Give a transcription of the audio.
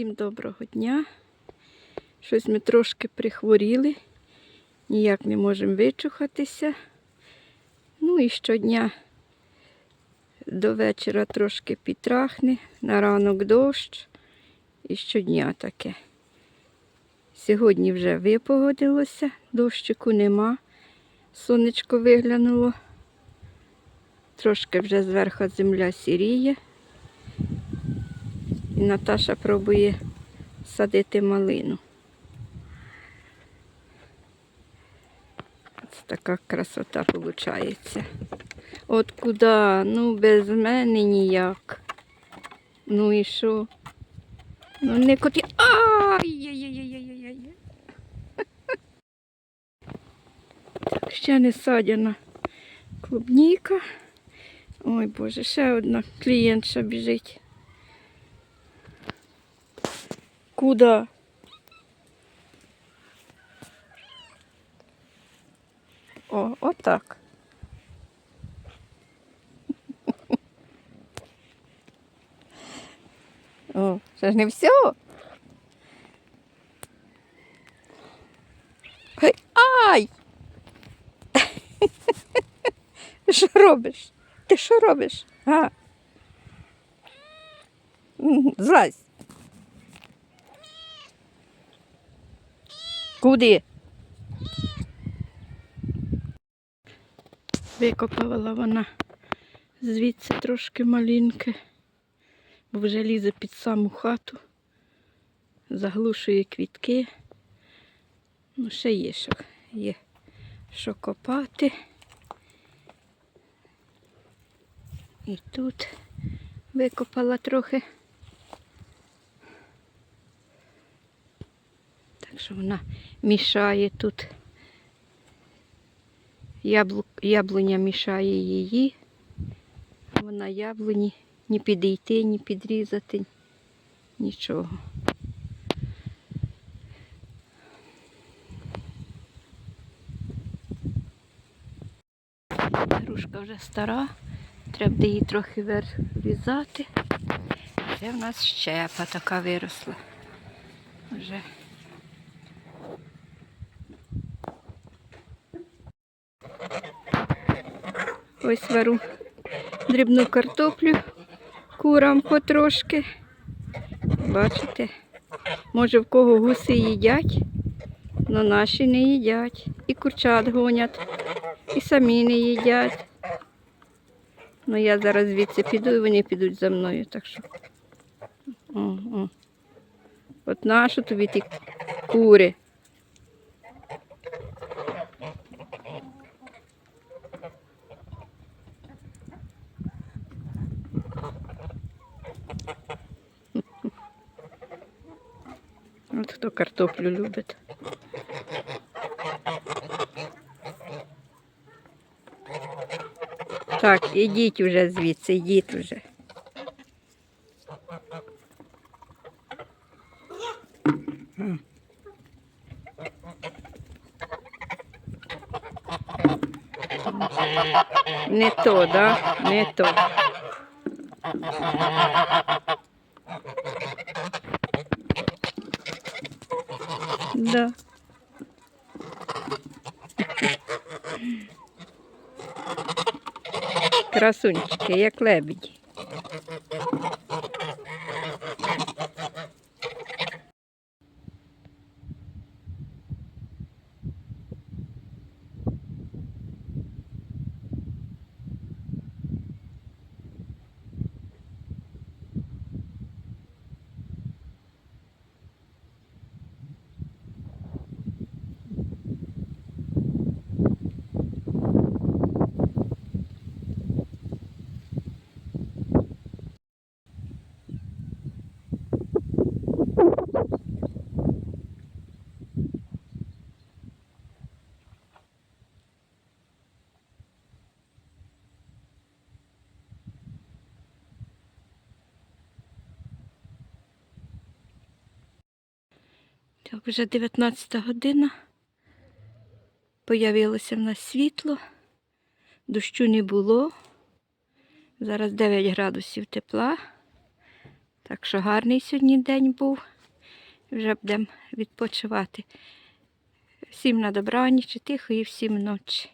Всім доброго дня. Щось ми трошки прихворіли, ніяк не можемо вичухатися. Ну і щодня до вечора трошки підтрахне, на ранок дощ і щодня таке. Сьогодні вже випогодилося, дощику нема, сонечко виглянуло. Трошки вже зверху земля сіріє. І Наташа пробує садити малину. Це така красота виходить. От куди? Ну, без мене ніяк. Ну і що? Ну не коті. Ай-яй-яй-яй-яй-яй. Так, ще не садяна клубніка. Ой Боже, ще одна клієнтша біжить. Куда? О, отак. О, це ж не все. Ай! Ай! Що робиш? Ти що робиш? А? Злазь. Куди? Викопала вона звідси трошки малинки, бо вже лізе під саму хату, заглушує квітки. Ну, ще є що, є що копати. І тут викопала трохи. Так що вона мішає тут. Яблу... Яблуня мішає її. Вона яблуні ні підійти, ні підрізати, нічого. Грушка вже стара, треба буде її трохи вирізати. Це в нас щепа така виросла. Вже Ось вару дрібну картоплю курам потрошки. Бачите? Може в кого гуси їдять, але наші не їдять. І курчат гонять, і самі не їдять. Ну я зараз звідси піду і вони підуть за мною. Так що. О, о. От нашу тобі ті кури. От хто картоплю любить. Так, ідіть уже звідси, ідіть уже. М. Не то, да? Не то. Да. Красунчики, як лебеді. Так, вже 19 година. Появилося в нас світло, дощу не було. Зараз 9 градусів тепла. Так що гарний сьогодні день був. Вже будемо відпочивати. Всім на добраніч, тихої всім ночі.